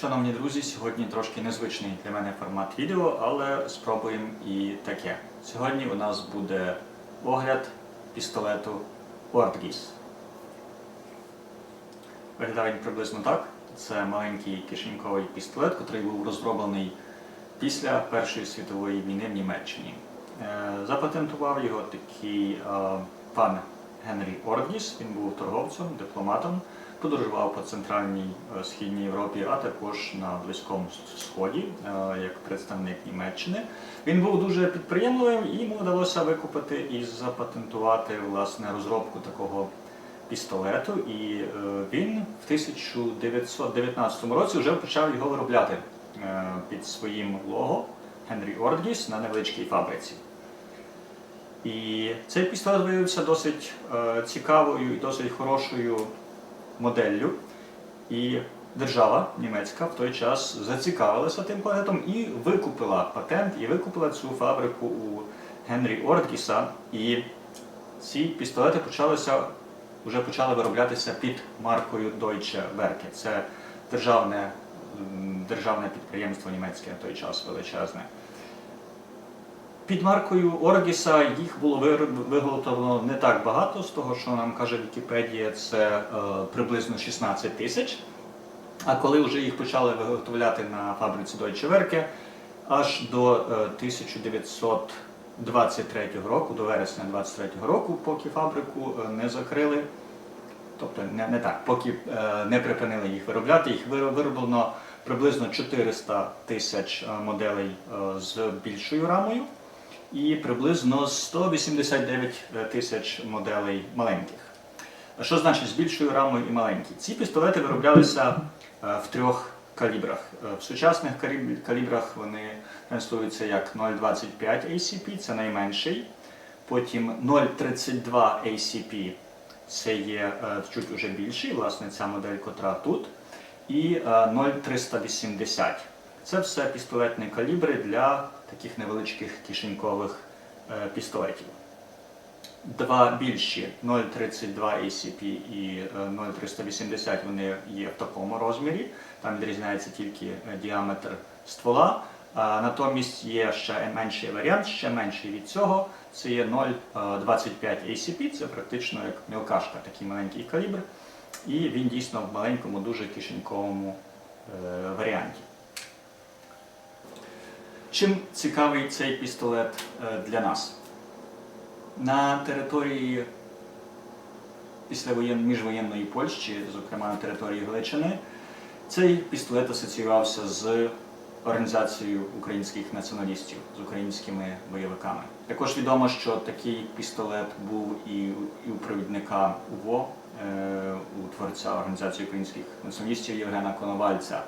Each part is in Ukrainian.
Шановні друзі, сьогодні трошки незвичний для мене формат відео, але спробуємо і таке. Сьогодні у нас буде огляд пістолету Ortgis. Виглядає він приблизно так. Це маленький кишеньковий пістолет, який був розроблений після Першої світової війни в Німеччині. Е, Запатентував його такий е, пан Генрі Ордгіс. Він був торговцем, дипломатом, подорожував по центральній е, східній Європі, а також на Близькому Сході е, як представник Німеччини. Він був дуже підприємливим і йому вдалося викупити і запатентувати власне розробку такого пістолету. І е, він в 1919 році вже почав його виробляти під своїм лого Генрі Ордгіс на невеличкій фабриці. І цей пістолет виявився досить е, цікавою і досить хорошою моделлю. І держава німецька в той час зацікавилася тим патентом і викупила патент, і викупила цю фабрику у Генрі Ордгіса. І ці пістолети почалися, вже почали вироблятися під маркою Deutsche Werke. Це державне, державне підприємство німецьке на той час величезне. Під маркою Оргіса їх було виготовлено не так багато, з того, що нам каже Вікіпедія, це е, приблизно 16 тисяч. А коли вже їх почали виготовляти на фабриці Deutsche Werke, аж до е, 1923 року, до вересня 23 року, поки фабрику е, не закрили, тобто не, не так, поки е, не припинили їх виробляти, їх вироблено приблизно 400 тисяч е, моделей е, з більшою рамою і приблизно 189 тисяч моделей маленьких. Що значить з більшою рамою і маленькі? Ці пістолети вироблялися е, в трьох калібрах. Е, В сучасних калібрах вони транслюються як 0,25 ACP, це найменший. Потім 0,32 ACP це є е, чуть уже більший, власне, ця модель, котра тут. І е, 0,380. Це все пістолетні калібри для таких невеличких кишенькових е, пістолетів. Два більші 0,32 ACP і е, 0,380 вони є в такому розмірі. Там відрізняється тільки е, діаметр ствола. Натомість є ще менший варіант, ще менший від цього. Це є 0,25 ACP, це практично як мілкашка, такий маленький калібр. І він дійсно в маленькому, дуже кишеньковому е, варіанті. Чим цікавий цей пістолет е, для нас? На території міжвоєнної Польщі, зокрема на території Галичини, цей пістолет асоціювався з організацією українських націоналістів, з українськими бойовиками. Також відомо, що такий пістолет був і, у- провідника УВО, е, у творця організації українських націоналістів Євгена Коновальця.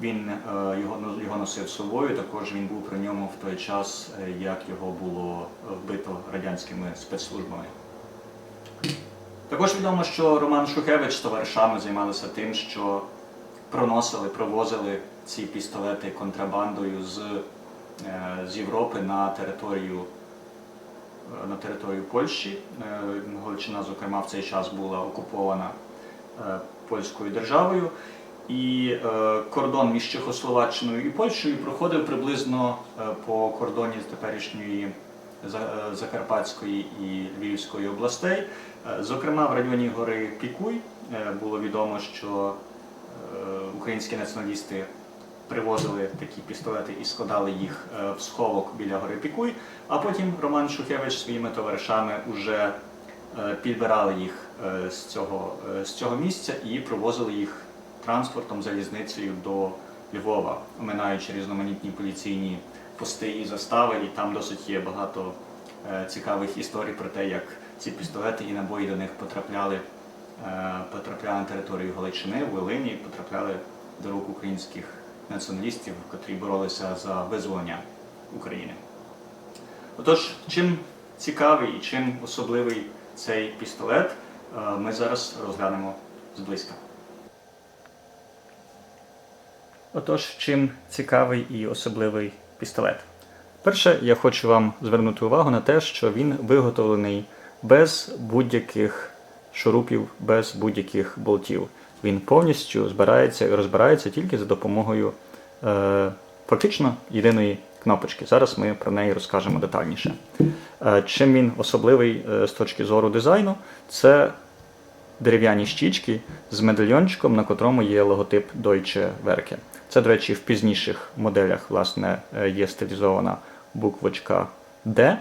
Він е, його, його носив з собою. Також він був при ньому в той час, е, як його було вбито радянськими спецслужбами. Також відомо, що Роман Шухевич з товаришами займалися тим, що проносили, провозили ці пістолети контрабандою з, е, з Європи на територію, е, на територію Польщі. Е, Галичина, зокрема, в цей час була окупована е, польською державою. І е, кордон між Чехословаччиною і Польщею проходив приблизно е, по кордоні з теперішньої е, Закарпатської і Львівської областей. Зокрема, в районі гори Пікуй було відомо, що українські націоналісти привозили такі пістолети і складали їх в сховок біля гори Пікуй. А потім Роман Шухевич своїми товаришами вже е, підбирали їх з цього, з цього місця і привозили їх транспортом, залізницею до Львова, оминаючи різноманітні поліційні пости і застави. І там досить є багато е, цікавих історій про те, як ці пістолети і набої до них потрапляли, е, потрапляли на територію Галичини, Волині, потрапляли до рук українських націоналістів, котрі боролися за визволення України. Отож, чим цікавий і чим особливий цей пістолет, е, ми зараз розглянемо зблизька. Отож, чим цікавий і особливий пістолет? Перше, я хочу вам звернути увагу на те, що він виготовлений без будь-яких шурупів, без будь-яких болтів. він повністю збирається і розбирається тільки за допомогою е, фактично єдиної кнопочки. Зараз ми про неї розкажемо детальніше. Е, чим він особливий е, з точки зору дизайну, це дерев'яні щічки з медальйончиком, на котрому є логотип Deutsche Werke. Це, до речі, в пізніших моделях власне, е, є стилізована буквочка D.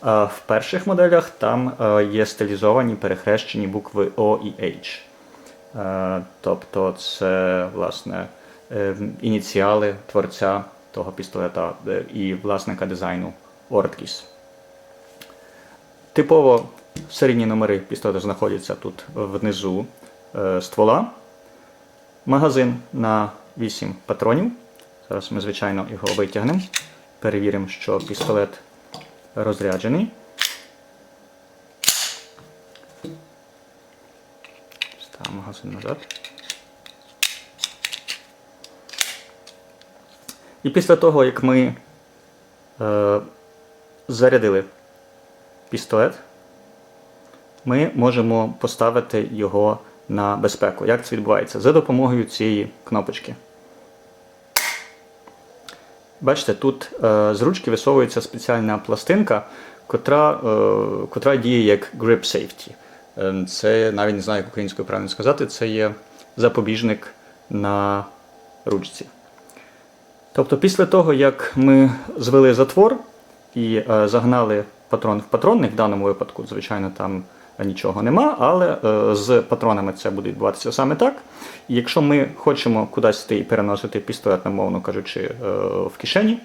А в перших моделях там е, є стилізовані перехрещені букви O і H. Е, Тобто це власне е, ініціали творця того пістолета е, і власника дизайну Ortgis. Типово серійні номери пістолета знаходяться тут внизу е, ствола. Магазин на 8 патронів. Зараз ми, звичайно, його витягнемо. Перевіримо, що пістолет розряджений. Ставимо магазин назад. І після того, як ми е, зарядили пістолет, ми можемо поставити його на безпеку. Як це відбувається? За допомогою цієї кнопочки. Бачите, тут е, з ручки висовується спеціальна пластинка, котра, е, котра діє як grip safety. Е, Це навіть не знаю, як українською правильно сказати, це є запобіжник на ручці. Тобто, після того, як ми звели затвор і загнали патрон в патронник, в даному випадку, звичайно, там нічого нема, але е, з патронами це буде відбуватися саме так. Якщо ми хочемо кудись йти і переносити пістолет, мовно кажучи, е, в кишені,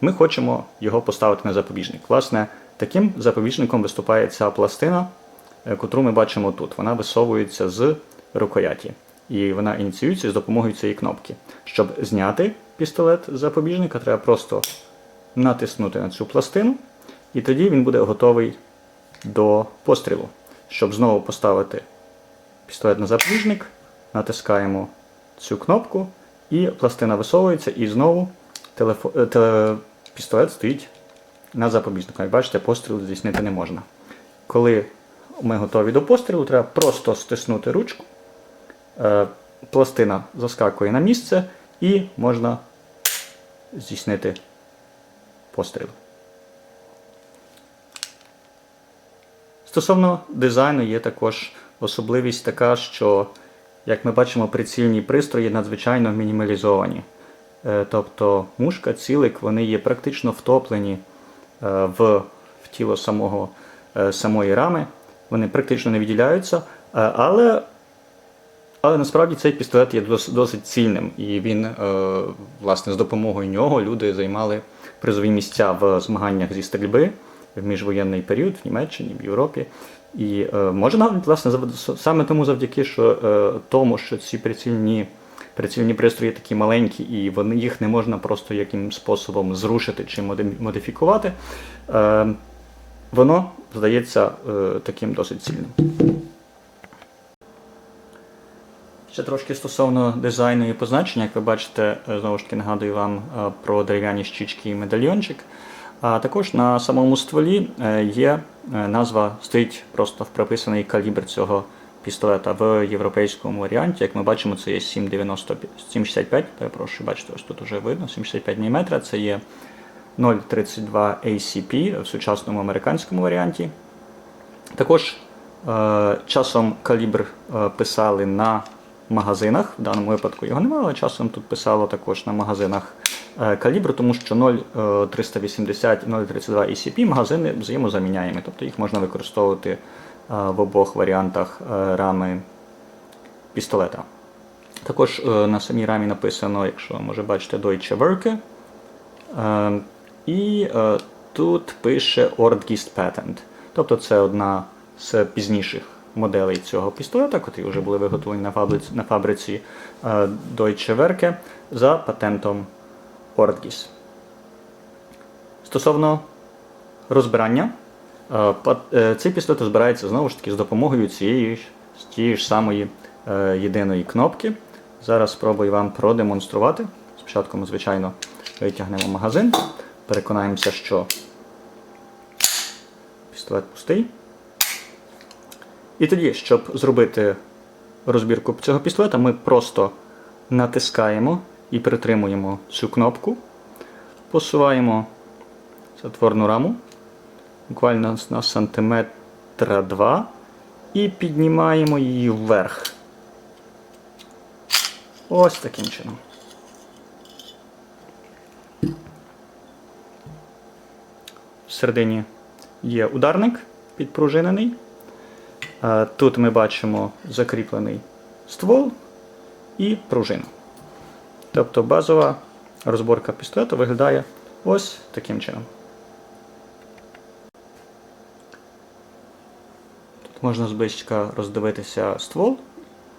ми хочемо його поставити на запобіжник. Власне, таким запобіжником виступає ця пластина, е, котру ми бачимо тут. Вона висовується з рукояті. І вона ініціюється з допомогою цієї кнопки. Щоб зняти пістолет з запобіжника, треба просто натиснути на цю пластину, і тоді він буде готовий до пострілу. Щоб знову поставити пістолет на запобіжник, натискаємо цю кнопку, і пластина висовується, і знову телефо... е, теле... пістолет стоїть на запобіжнику. Як бачите, постріл здійснити не можна. Коли ми готові до пострілу, треба просто стиснути ручку, е, пластина заскакує на місце і можна здійснити постріл. Стосовно дизайну є також особливість така, що, як ми бачимо, прицільні пристрої надзвичайно мінімалізовані. Е, Тобто мушка, цілик, вони є практично втоплені е, в, в тіло самого, е, самої рами, вони практично не відділяються, але, але насправді цей пістолет є дос- досить цільним, і він, власне, з допомогою нього люди займали призові місця в змаганнях зі стрільби в міжвоєнний період в Німеччині, в Європі. І е, може навіть власне саме тому завдяки що, е, тому, що ці прицільні, прицільні пристрої такі маленькі, і вони їх не можна просто яким способом зрушити чи моди- модифікувати. Е, воно здається е, таким досить цільним. Ще трошки стосовно дизайну і позначення, як ви бачите, е, знову ж таки нагадую вам про дерев'яні щічки і медальйончик. А також на самому стволі е, є е, назва, стоїть просто прописаний калібр цього пістолета в європейському варіанті. Як ми бачимо, це є 7,90 7,65, перепрошую, бачите, ось тут вже видно, 7,65 мм. Це є 0,32 ACP в сучасному американському варіанті. Також е, часом калібр писали на магазинах. В даному випадку його немає, але часом тут писало також на магазинах калібру, тому що 0,380 і 0,32 ECP магазини взаємозаміняємі, тобто їх можна використовувати е, в обох варіантах е, рами пістолета. Також е, на самій рамі написано, якщо може бачите, Deutsche Werke. Е, І е, тут пише Ortgist Patent. Тобто це одна з пізніших моделей цього пістолета, котрі вже були виготовлені на фабриці, е, Deutsche Werke за патентом Ortgis. Стосовно розбирання, е, е, цей пістолет розбирається знову ж таки з допомогою цієї тієї ж самої е, єдиної кнопки. Зараз спробую вам продемонструвати. Спочатку ми, звичайно, витягнемо магазин, переконаємося, що пістолет пустий. І тоді, щоб зробити розбірку цього пістолета, ми просто натискаємо і притримуємо цю кнопку, посуваємо затворну раму буквально на сантиметра два і піднімаємо її вверх. Ось таким чином. Всередині є ударник підпружинений. Е, Тут ми бачимо закріплений ствол і пружину. Тобто базова розборка пістолету виглядає ось таким чином. Тут можна зблизька роздивитися ствол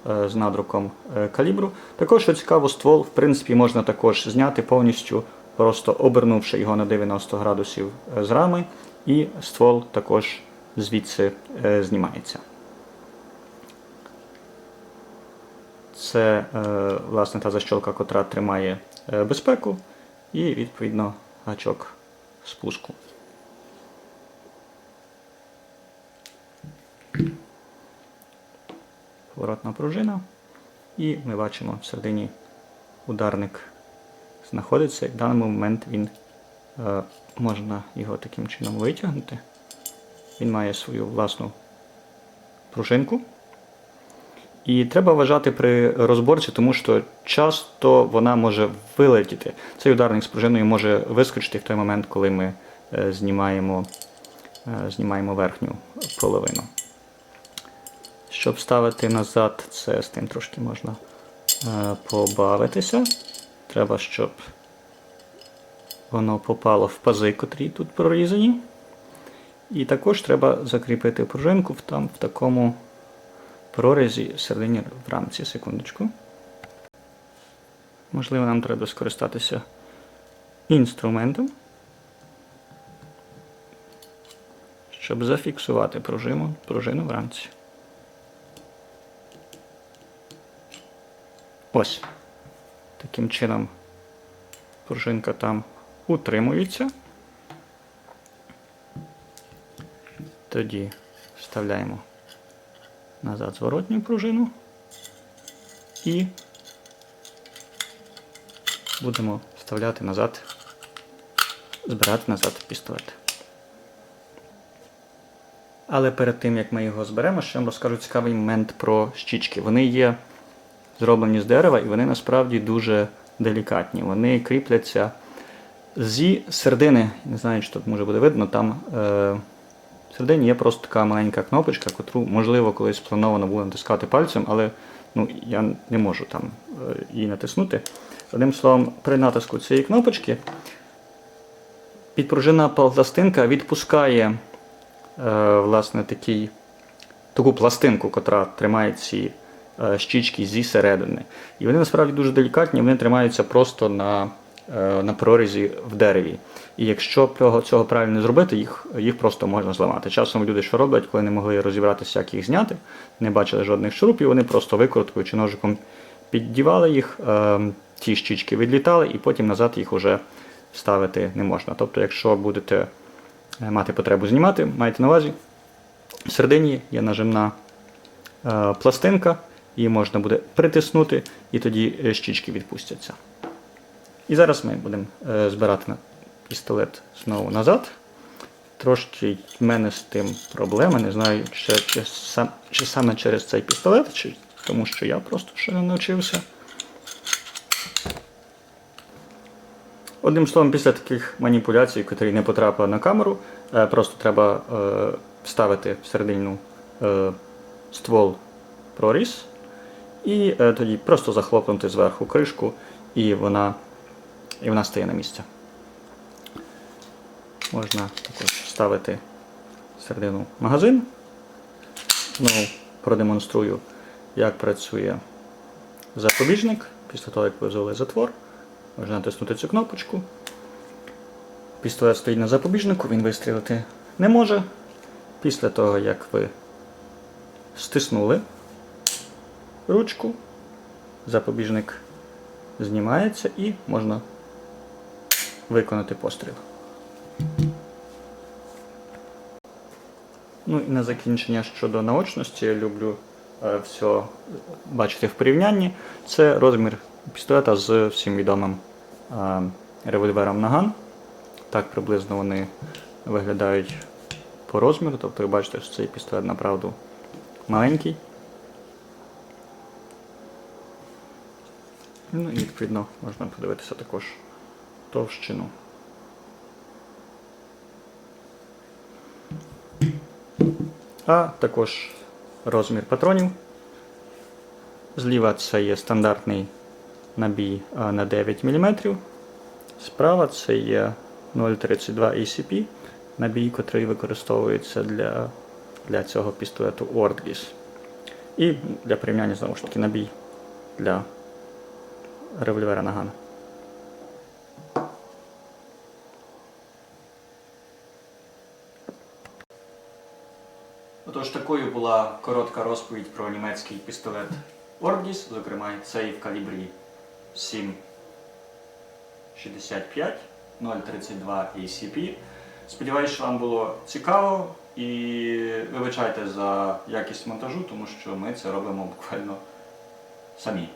е, з надруком е, калібру. Також, що цікаво, ствол, в принципі, можна також зняти повністю, просто обернувши його на 90 градусів е, з рами, і ствол також звідси знімається. Це е, власне та защолка, котра тримає е, безпеку, і відповідно гачок спуску. Поворотна пружина. І ми бачимо всередині ударник знаходиться. І в даний момент він е, можна його таким чином витягнути. Він має свою власну пружинку. І треба вважати при розборці, тому що часто вона може вилетіти. Цей ударник з пружиною може вискочити в той момент, коли ми е, знімаємо, е, знімаємо верхню половину. Щоб ставити назад, це з тим трошки можна е, побавитися. Треба, щоб воно попало в пази, котрі тут прорізані. І також треба закріпити пружинку в, там, в такому прорізі всередині в рамці. Секундочку. Можливо, нам треба скористатися інструментом, щоб зафіксувати пружину, пружину в рамці. Ось. Таким чином пружинка там утримується. Тоді вставляємо назад зворотню пружину і будемо вставляти назад, збирати назад пістолет. Але перед тим як ми його зберемо, ще вам розкажу цікавий момент про щічки. Вони є зроблені з дерева і вони насправді дуже делікатні. Вони кріпляться зі середини, не знаю, чи тут може буде видно, там е, всередині є просто така маленька кнопочка, котру, можливо, колись плановано було натискати пальцем, але ну, я не можу там е, її натиснути. Одним словом, при натиску цієї кнопочки підпружина пластинка відпускає е, власне, такий, таку пластинку, котра тримає ці е, щічки зі середини. І вони насправді дуже делікатні, вони тримаються просто на, на прорізі в дереві. І якщо цього, правильно не зробити, їх, їх просто можна зламати. Часом люди що роблять, коли не могли розібратися, як їх зняти, не бачили жодних шурупів, вони просто викруткою чи ножиком піддівали їх, е, ті щічки відлітали, і потім назад їх вже ставити не можна. Тобто, якщо будете е, мати потребу знімати, майте на увазі, всередині є нажимна е, пластинка, її можна буде притиснути, і тоді е, щічки відпустяться. І зараз ми будемо е, збирати пістолет знову назад. Трошки в мене з тим проблеми. Не знаю, чи, чи, сам, чи саме через цей пістолет, чи тому що я просто ще не навчився. Одним словом, після таких маніпуляцій, котрі не потрапили на камеру, е, просто треба е, вставити всередину ствол проріз і тоді просто захлопнути зверху кришку, і вона, і вона стає на місце. Можна також вставити всередину магазин. Знову продемонструю, як працює запобіжник після того, як ви взяли затвор. Можна натиснути цю кнопочку. Пістолет стоїть на запобіжнику, він вистрілити не може. Після того, як ви стиснули ручку, запобіжник знімається і можна виконати постріл. Ну і на закінчення щодо наочності я люблю е, все бачити в порівнянні, це розмір пістолета з всім відомим е, револьвером Наган. Так приблизно вони виглядають по розміру. Тобто ви бачите, що цей пістолет направду маленький. Ну і відповідно можна подивитися також товщину. А також розмір патронів. Зліва це є стандартний набій на 9 мм. Справа це є 0,32 ECP, набій, котрий використовується для, для цього пістолету Ortgis. І для порівняння знову ж таки набій для револьвера Нагана. Отож, такою була коротка розповідь про німецький пістолет Orgis, зокрема цей в калібрі 7,65 0,32 ACP. Сподіваюсь, що вам було цікаво і вибачайте за якість монтажу, тому що ми це робимо буквально самі.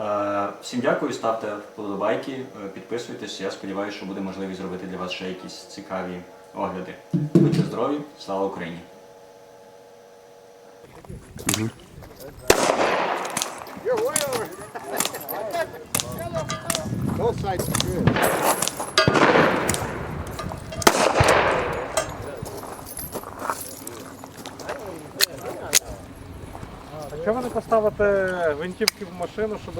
Е, Всім дякую, ставте вподобайки, е, підписуйтесь. Я сподіваюся, що буде можливість зробити для вас ще якісь цікаві огляди. Будьте здорові, слава Україні! Чому ви не поставите гвинтівки в машину, щоб